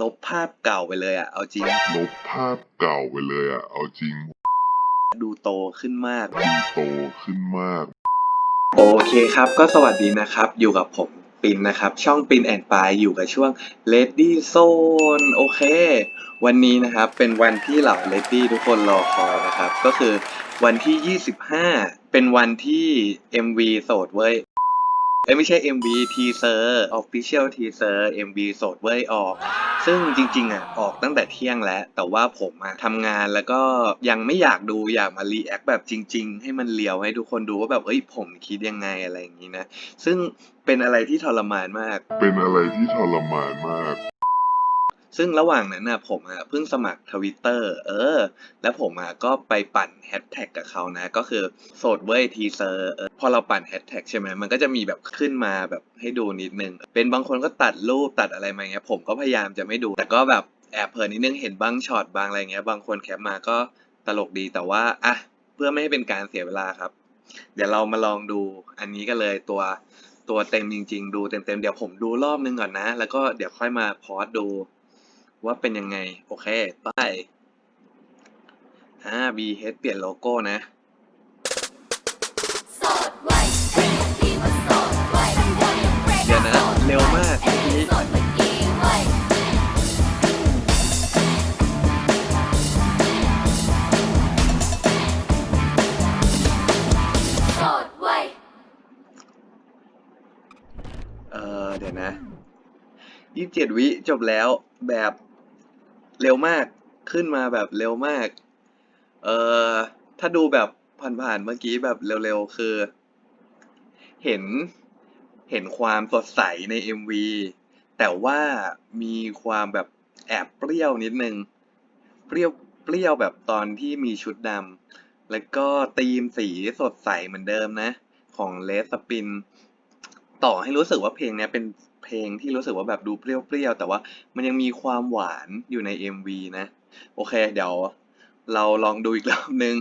ลบภาพเก่าไปเลยอะเอาจริง ลบภาพเก่าไปเลยอะเอาจริง ดูโตขึ้นมากดูโตขึ้นมาก โอเคครับ ก็สวัสดีนะครับ อยู่กับผมปินนะครับ ช่องปินแอนปายอยู่กับช่วง Lady Zone โอเค วันนี้นะครับเป็นวันที่เหล่า Lady ทุกคนรอคอยนะครับ ก็คือวันที่ 25 เป็นวันที่ MV โสดเว้ย เอ้ยไม่ใช่ MV teaser official teaser MV โสดเว้ยออก ซึ่งจริงๆอะออกตั้งแต่เที่ยงแล้ว แต่ว่าผมอะทำงานแล้วก็ยังไม่อยากดูอยากมารีแอคแบบจริง ๆ ให้มันเลียวให้ทุกคนดูว่าแบบเอ้ยผมคิดยังไงอะไรอย่างนี้นะ ซึ่งเป็นอะไรที่ทรมานมาก เป็นอะไรที่ทรมานมาก ซึ่งระหว่างนั้นนะผมอะเพิ่งสมัครทวิตเตอร์เออ แล้วผมอะก็ไปปั่นแฮชแท็กกับเขานะ ก็คือโสดเว้ยทีเซอร์พอเราปั่นแฮชแท็กใช่ไหมมันก็จะมีแบบขึ้นมาแบบให้ดูนิดนึง เป็นบางคนก็ตัดรูปตัดอะไรมาเงี้ย ผมก็พยายามจะไม่ดู แต่ก็แบบแอบเพลินนิดนึงเห็นบางช็อตบางอะไรเงี้ย บางคนแคปมาก็ตลกดีแต่ว่าอะเพื่อไม่ให้เป็นการเสียเวลาครับ เดี๋ยวเรามาลองดูอันนี้กันเลยตัวตัวเต็มจริง ๆ ดูเต็มๆเดี๋ยวผมดูรอบนึงก่อนนะ แล้วก็เดี๋ยวค่อยมาพอสดู ว่าเป็นยังไง โอเคไปอ่า BH เปลี่ยนโลโก้นะเดี๋ยวนะ เร็วมากเมื่อกี้โสดเมื่อกี้ไว้โสดไว้เออเดี๋ยวนะยี่สิบเจ็ดวิจบแล้วแบบ เร็วมากขึ้นมาแบบเร็วมาก เออถ้าดูแบบผ่านๆเมื่อกี้แบบเร็วๆ คือ เห็นเห็นความสดใสใน MV แต่ว่ามีความแบบแอบเปรี้ยวนิดนึง เปรี้ยวเปรี้ยวแบบตอนที่มีชุดดำแล้วก็ธีมสีสดใสเหมือนเดิมนะ ของเลสสปิน ต่อให้รู้สึกว่าเพลงนี้เป็น เพลงที่รู้สึกว่าแบบดูเปรี้ยวๆ แต่ว่ามันยังมีความหวานอยู่ใน MV นะ โอเค เดี๋ยวเราลองดูอีกรอบนึง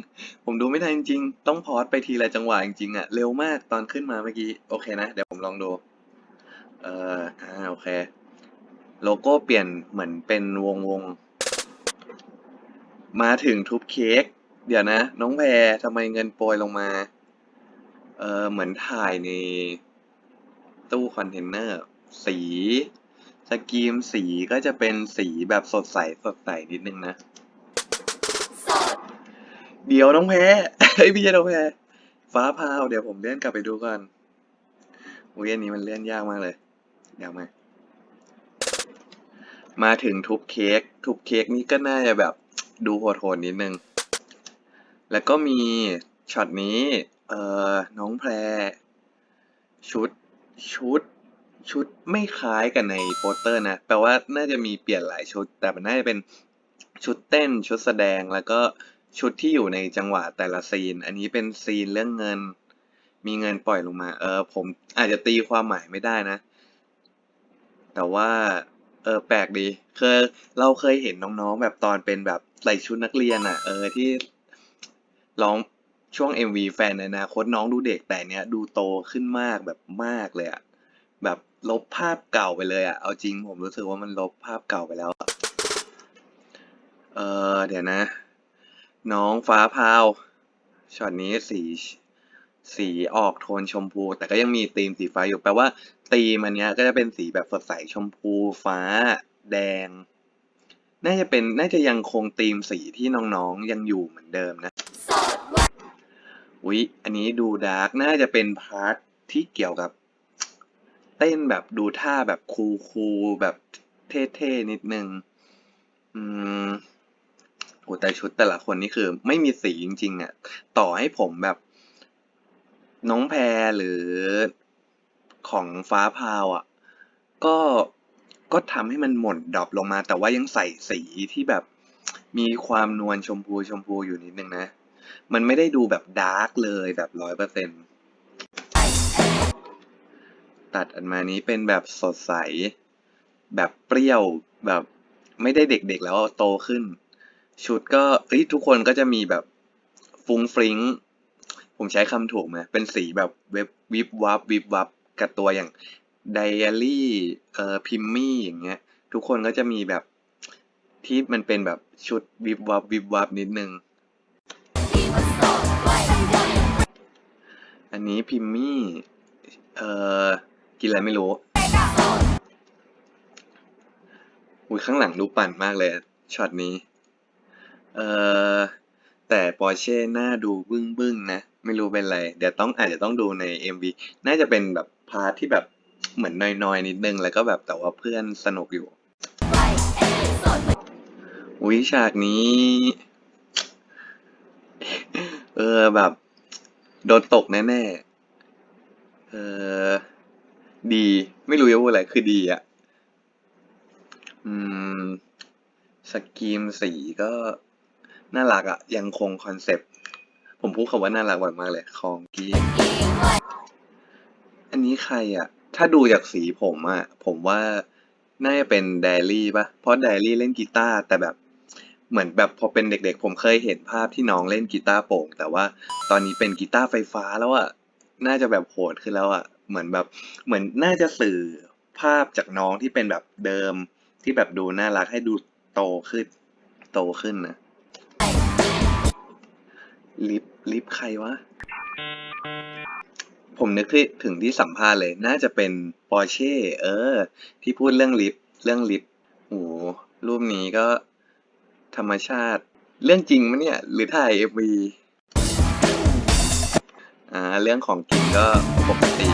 ผมดูไม่ทันจริงๆ ต้องพอสไปทีละจังหวะจริงๆอะเร็วมากตอนขึ้นมาเมื่อกี้ โอเคนะ เดี๋ยวผมลองดู เอออ่าโอเค โลโก้เปลี่ยนเหมือนเป็นวงวงๆมาถึงทุบเค้ก เดี๋ยวนะ น้องแพรทำไมเงินโปรยลงมา เออเหมือนถ่ายในตู้คอนเทนเนอร์ สี สกรีมสีก็จะเป็นสีแบบสดใสสดใสนิดนึงนะโสดเดี๋ยวน้องแพ้เฮ้ยพี่เจน้องแพ้ฟ้าพาวเดี๋ยวผมเลื่อนกลับไปดูก่อนอุ้ยอันนี้มันเลื่อนยากมากเลยยากมากมาถึงทุบเค้กทุบเค้กนี่ก็น่าจะแบบดูโหดๆนิดนึง แล้วก็มีช็อตนี้ เอ่อ น้องแพร ชุด ชุด ชุดไม่คล้ายกันในโปสเตอร์นะ แปลว่าน่าจะมีเปลี่ยนหลายชุด แต่มันน่าจะเป็นชุดเต้น ชุดแสดง แล้วก็ชุดที่อยู่ในจังหวะแต่ละซีน อันนี้เป็นซีนเรื่องเงิน มีเงินปล่อยลงมา เออ ผมอาจจะตีความหมายไม่ได้นะ แต่ว่า เออ แปลกดี เคยเราเคยเห็นน้องๆ แบบตอนเป็นแบบใส่ชุดนักเรียนอะ เออ ที่ร้องช่วง MV แฟนในอนาคตน้องดูเด็กแต่เนี้ยดูโตขึ้นมากแบบมากเลยอะแบบ ลบภาพเก่าไปเลยอะเอาจริงผมรู้สึกว่ามันลบภาพเก่าไปแล้ว เออเดี๋ยวนะ น้องฟ้าพาวช็อตนี้สีสีออกโทนชมพู แต่ก็ยังมีธีมสีฟ้าอยู่แปลว่าธีมอันเนี้ยก็จะเป็นสีแบบสดใสชมพูฟ้า แดง น่าจะเป็นน่าจะยังคงธีมสีที่น้องๆยังอยู่เหมือนเดิมนะโสดไว้อุ๊ยอันนี้ดูดาร์กน่าจะเป็นพาร์ทที่เกี่ยวกับ เต้นแบบดูท่าแบบคูคูลๆแบบเท่ๆนิดนึง อืมโอ้แต่ชุดแต่ละคนนี่คือ ไม่มีสีจริงๆอะ ต่อให้ผมแบบ น้องแพรหรือของฟ้าพาวอะ ก็ก็ทำให้มันหม่นดรอปลงมา แต่ว่ายังใส่สีที่แบบมีความนวลชมพูชมพูอยู่นิดนึงนะ มันไม่ได้ดูแบบดาร์กเลยแบบร้อยเปอร์เซ็นตััดอันมานี้เป็นแบบสดใส แบบเปรี้ยวแบบไม่ได้เด็กๆแล้วโตขึ้น ชุดก็เอ้ยทุกคนก็จะมีแบบฟุ้งฟริ้งผมใช้คำถูกไหมเป็นสีแบบเว็บวิบวับวิบวับกับตัวอย่างไดอารี่เอ่อพิมมี่อย่างเงี้ย ทุกคนก็จะมีแบบที่มันเป็นแบบชุดวิบวับวิบวับนิดนึง อันนี้พิมมี่ เอ่อ กินอะไรไม่รู้ อุ้ยข้างหลังดูปั่นมากเลยช็อตนี้ เอ่อ แต่ปอร์เช่หน้าดูบึ้งบึ้งๆนะ ไม่รู้เป็นไร เดี๋ยวต้องอาจจะต้องดูใน MV น่าจะเป็นแบบพาร์ทที่แบบเหมือนน้อยๆ นิดนึง แล้วก็แบบแต่ว่าเพื่อนสนุกอยู่ อุ้ยฉากนี้ เออแบบ โดนตกแน่ๆ เออ ดี ไม่รู้จะพูดอะไรคือดีอะอืมสกีมสีก็น่ารักอะยังคงคอนเซปต์ผมพูดคำว่าน่ารักบ่อยมากเลยของกีอันนี้ใครอะถ้าดูจากสีผมอะผมว่าน่าจะเป็นไดรี่ปะเพราะไดรี่เล่นกีตาร์แต่แบบเหมือนแบบพอเป็นเด็กๆ ผมเคยเห็นภาพที่น้องเล่นกีตาร์โปร่งแต่ว่าตอนนี้เป็นกีตาร์ไฟฟ้าแล้วอะน่าจะแบบโหดขึ้นแล้วอะ เหมือนแบบเหมือนน่าจะสื่อภาพจากน้องที่เป็นแบบเดิมที่แบบดูน่ารักให้ดูโตขึ้น โตขึ้นนะลิฟลิฟใครวะ ผมนึกถึงที่สัมภาษณ์เลย น่าจะเป็นปอร์เช่เออ ที่พูดเรื่องลิฟเรื่องลิฟโอ้โหรูปนี้ก็ธรรมชาติ เรื่องจริงมะเนี่ย หรือถ่ายเอวี อ่าเรื่องของกินก็ปกติ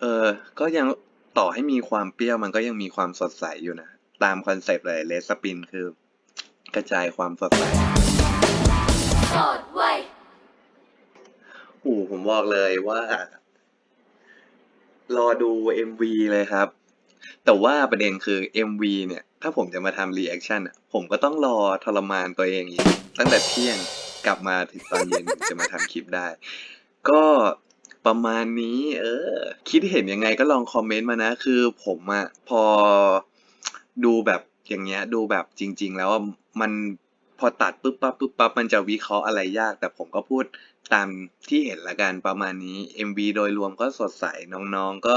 เออ ก็ยังต่อให้มีความเปรี้ยวมันก็ยังมีความสดใสอยู่นะ ตามคอนเซปต์เลยเลสปินคือกระจายความสดใสโสดไวโอ้ผมบอกเลยว่า รอดู MV เลยครับ แต่ว่าประเด็นคือ MV เนี่ย ถ้าผมจะมาทำรีแอคชั่นอะผมก็ต้องรอทรมานตัวเองอีกตั้งแต่เที่ยง กลับมาถึงตอนเย็นจะมาทำคลิปได้ ก็ประมาณนี้ เออ คิดเห็นยังไงก็ลองคอมเมนต์มานะ คือผมอะพอดูแบบอย่างเงี้ย ดูแบบจริง ๆ แล้วมันพอตัดปุ๊บปั๊บปุ๊บปั๊บมันจะวิเคราะห์อะไรยาก แต่ผมก็พูดตามที่เห็นละกันประมาณนี้ MV โดยรวมก็สดใสน้องๆก็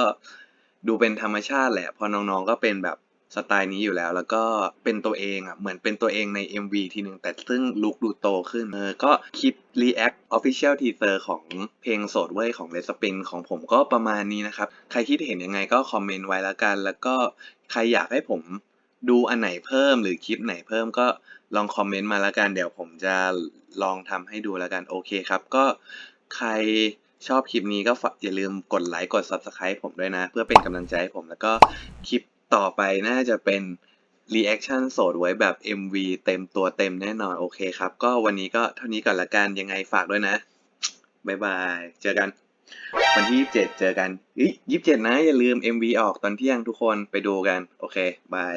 ดูเป็นธรรมชาติแหละ พอน้องๆก็เป็นแบบ สไตล์นี้อยู่แล้ว แล้วก็เป็นตัวเองอะเหมือนเป็นตัวเองใน MV ทีหนึ่งแต่ซึ่งลุคดูโตขึ้นเออก็คลิป React Official Teaser ของเพลงโสดเว้ยของ Red Spin ของผมก็ประมาณนี้นะครับ ใครคิดเห็นยังไงก็คอมเมนต์ไว้ละกัน แล้วก็ใครอยากให้ผมดูอันไหนเพิ่มหรือคลิปไหนเพิ่มก็ลองคอมเมนต์มาละกัน เดี๋ยวผมจะลองทำให้ดูละกัน โอเคครับ ก็ใครชอบคลิปนี้ก็อย่าลืมกดไลค์กด Subscribe ผมด้วยนะ เพื่อเป็นกำลังใจให้ผมแล้วก็คลิป ต่อไปน่าจะเป็น reaction โสดไว้แบบ MV เต็มตัวเต็มแน่นอนโอเคครับ ก็วันนี้ก็เท่านี้ก่อนละกันยังไงฝากด้วยนะบ๊ายบาย เจอกัน วันที่ 27 เจอกันยี่สิบเจ็ดนะ อย่าลืม MV ออกตอนเที่ยงทุกคนไปดูกัน โอเค บาย